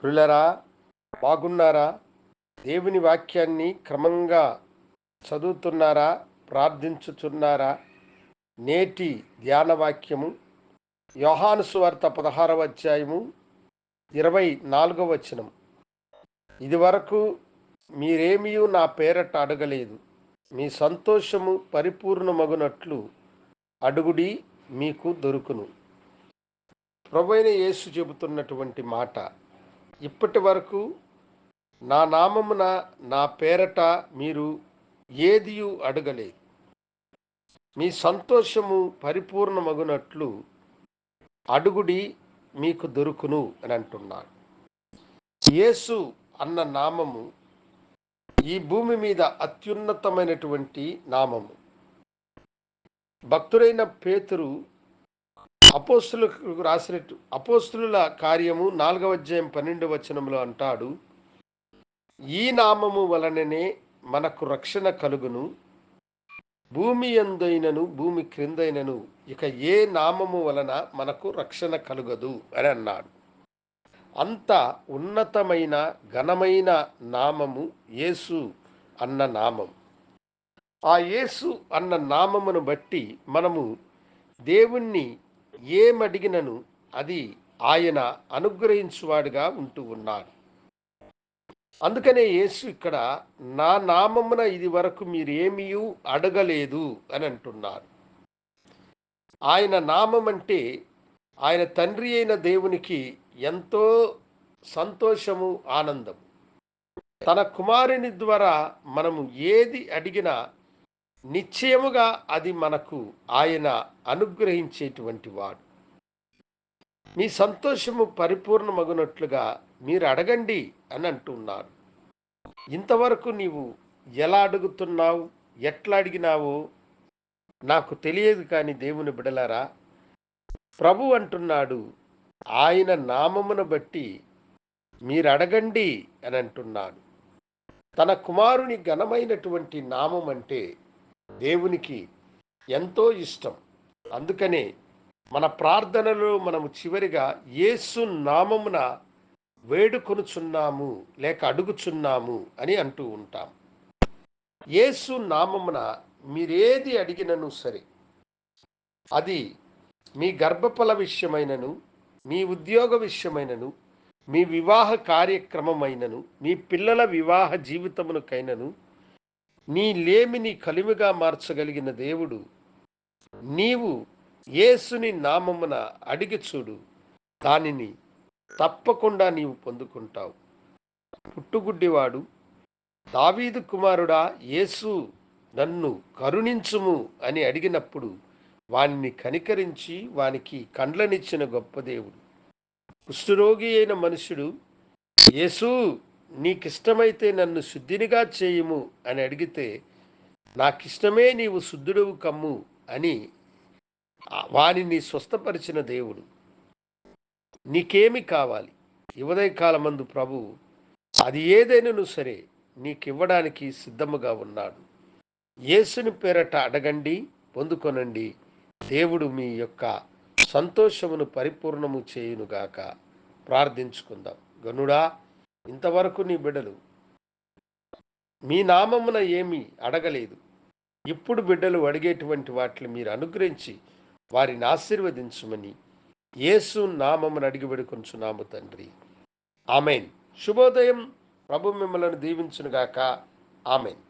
ప్రియులరా బాగున్నారా? దేవుని వాక్యాన్ని క్రమంగా చదువుతున్నారా? ప్రార్థించుచున్నారా? నేటి ధ్యాన వాక్యము యోహాను సువార్త పదహారవ అధ్యాయము ఇరవై నాలుగవ వచనం ఇదివరకు మీరేమీ నా పేరట అడగలేదు. మీ సంతోషము పరిపూర్ణమగునట్లు అడుగుడి మీకు దొరుకును. ప్రభైన యేసు చెబుతున్నటువంటి మాట ఇప్పటి వరకు నా నామమున నా పేరట మీరు ఏదియు అడగలేదు. మీ సంతోషము పరిపూర్ణమగునట్లు అడుగుడి మీకు దొరుకును అని అంటున్నాడు. యేసు అన్న నామము ఈ భూమి మీద అత్యున్నతమైనటువంటి నామము. భక్తుడైన పేతురు అపోస్తులకు రాసినట్టు అపోస్తుల కార్యము నాలుగవ అధ్యాయం పన్నెండు వచనంలో అంటాడు ఈ నామము వలననే మనకు రక్షణ కలుగును. భూమి ఎందైనను భూమి క్రిందైనను ఇక ఏ నామము వలన మనకు రక్షణ కలుగదు అని అన్నాడు. అంత ఉన్నతమైన ఘనమైన నామము యేసు అన్న నామం. ఆ యేసు అన్న నామమును బట్టి మనము దేవుణ్ణి ఏమడిగినను అది ఆయన అనుగ్రహించువాడుగా ఉంటూ ఉన్నాడు. అందుకనే యేసు ఇక్కడ నా నామమున ఇది వరకు మీరేమీ అడగలేదు అని అంటున్నారు ఆయన నామం అంటే ఆయన తండ్రి అయిన దేవునికి ఎంతో సంతోషము ఆనందం తన కుమారుని ద్వారా మనము ఏది అడిగినా నిశ్చయముగా అది మనకు ఆయన అనుగ్రహించేటువంటి వాడు. మీ సంతోషము పరిపూర్ణమగునట్లుగా మీరు అడగండి అని అంటున్నారు. ఇంతవరకు నీవు ఎలా అడుగుతున్నావు? ఎట్లా అడిగినావో? నాకు తెలియదు కానీ దేవుని బిడలారా ప్రభు అంటున్నాడు ఆయన నామమును బట్టి మీరు అడగండి అని అంటున్నాడు. తన కుమారుని ఘనమైనటువంటి నామం అంటే దేవునికి ఎంతో ఇష్టం. అందుకనే మన ప్రార్థనలో మనము చివరిగా యేసు నామమున వేడుకొనుచున్నాము లేక అడుగుచున్నాము అని అంటూ ఉంటాం. యేసు నామమున మీరేది అడిగినను సరే అది మీ గర్భఫల విషయమైనను మీ ఉద్యోగ విషయమైనను మీ వివాహ కార్యక్రమమైనను మీ పిల్లల వివాహ జీవితమునకైనను నీ లేమిని కలిమిగా మార్చగలిగిన దేవుడు. నీవు యేసుని నామమున అడిగి చూడు. దానిని తప్పకుండా నీవు పొందుకుంటావు. పుట్టుగుడ్డివాడు దావీదు కుమారుడా యేసు నన్ను కరుణించుము అని అడిగినప్పుడు వానిని కనికరించి వానికి కండ్లనిచ్చిన గొప్ప దేవుడు. కుష్ఠరోగి అయిన మనుషుడు యేసు నీకిష్టమైతే నన్ను శుద్ధినిగా చేయుము అని అడిగితే నాకిష్టమే నీవు శుద్ధుడవు కమ్ము అని వానిని స్వస్థపరిచిన దేవుడు. నీకేమి కావాలి? ఉదయకాలమందు ప్రభు అది ఏదైనాను సరే నీకివ్వడానికి సిద్ధముగా ఉన్నాడు. యేసుని పేరట అడగండి పొందుకొనండి. దేవుడు మీ యొక్క సంతోషమును పరిపూర్ణము చేయునుగాక ప్రార్థించుకుందాం. గనుడా ఇంతవరకు నీ బిడ్డలు మీ నామమున ఏమీ అడగలేదు. ఇప్పుడు బిడ్డలు అడిగేటువంటి వాటిని మీరు అనుగ్రహించి వారిని ఆశీర్వదించమని యేసు నామమును అడిగి వేడుకొంచున్నాము తండ్రి. ఆమెన్. శుభోదయం. ప్రభు మిమ్మల్ని దీవించునుగాక. ఆమెన్.